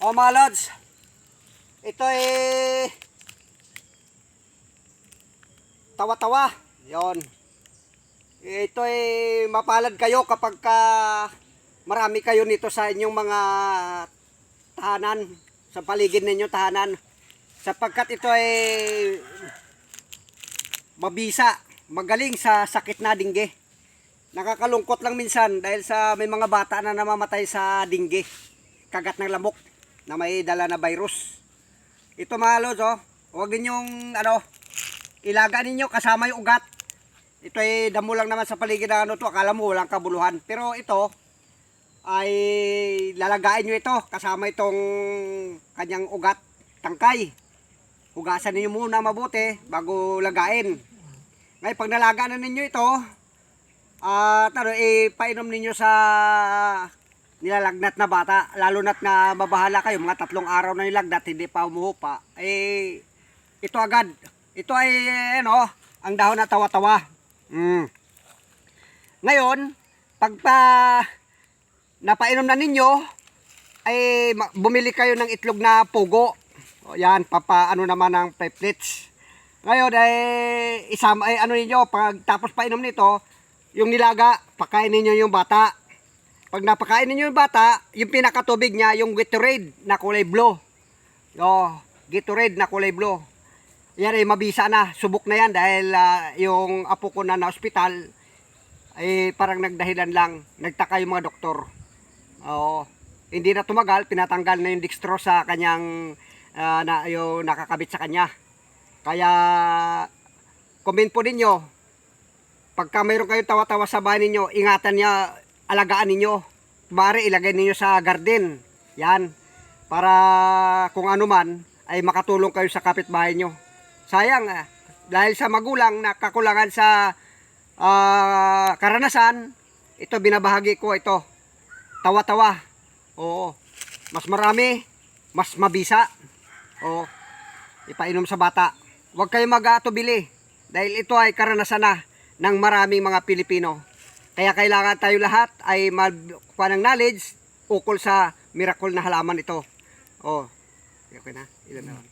O mga lods, ito eh tawa-tawa. Yon. Ito eh mapalad kayo kapag ka marami kayo nito sa inyong mga tahanan, sa paligid ninyo tahanan. Sapagkat ito ay mabisa, magaling sa sakit na dingge. Nakakalungkot lang minsan dahil sa may mga bata na namamatay sa dingge, kagat ng lamok na may dala na virus. Ito mga lods, oh, huwag ninyong ano, ilaga ninyo kasama yung ugat. Ito ay damo lang naman sa paligid ng ano to, akala mo walang kabuluhan. Pero ito ay lalagain nyo ito kasama itong kanyang ugat, tangkay. Hugasan ninyo muna mabuti bago lagain. Ngayon pag nalaga na ninyo ito, at ano, ipainom ninyo sa nilalagnat na bata, lalo na't na mabahala kayo, mga tatlong araw na nilagnat, hindi pa umuhupa, eh, ito agad. Ito ay, ano, ang dahon na tawa-tawa. Mm. Ngayon, pag pa napainom na ninyo, ay bumili kayo ng itlog na pugo. O yan, papa ano naman ng platelets. Ngayon ay isama ay ano ninyo pag tapos painom nito, yung nilaga, pakain ninyo yung bata. Pag napakain ninyo yung bata, yung pinakatubig niya, yung Gatorade na kulay blue. Oh, Gatorade na kulay blue. Yan ay mabisa na, subok na yan dahil ah, yung apo ko na na ospital ay parang nagdahilan lang, nagtaka yung mga doktor. Oo. Hindi na tumagal, pinatanggal na yung dextro sa kanyang ah, na yung nakakabit sa kanya. Kaya comment po ninyo pagka mayroon kayong tawa-tawa sa bahay ninyo, ingatan niya, alagaan ninyo. Mari ilagay ninyo sa garden. Yan. Para kung ano man ay makatulong kayo sa kapitbahay nyo. Sayang ah, dahil sa magulang na kakulangan sa ah, karanasan, ito binabahagi ko ito. Tawa-tawa. Oo. Mas marami, mas mabisa. Oo. Ipainom sa bata. Huwag kayo mag-atubili dahil ito ay karanasan na ng maraming mga Pilipino. Kaya kailangan tayo lahat ay magkuha ng knowledge ukol sa miracle na halaman ito. Oh, okay na. Ilan na.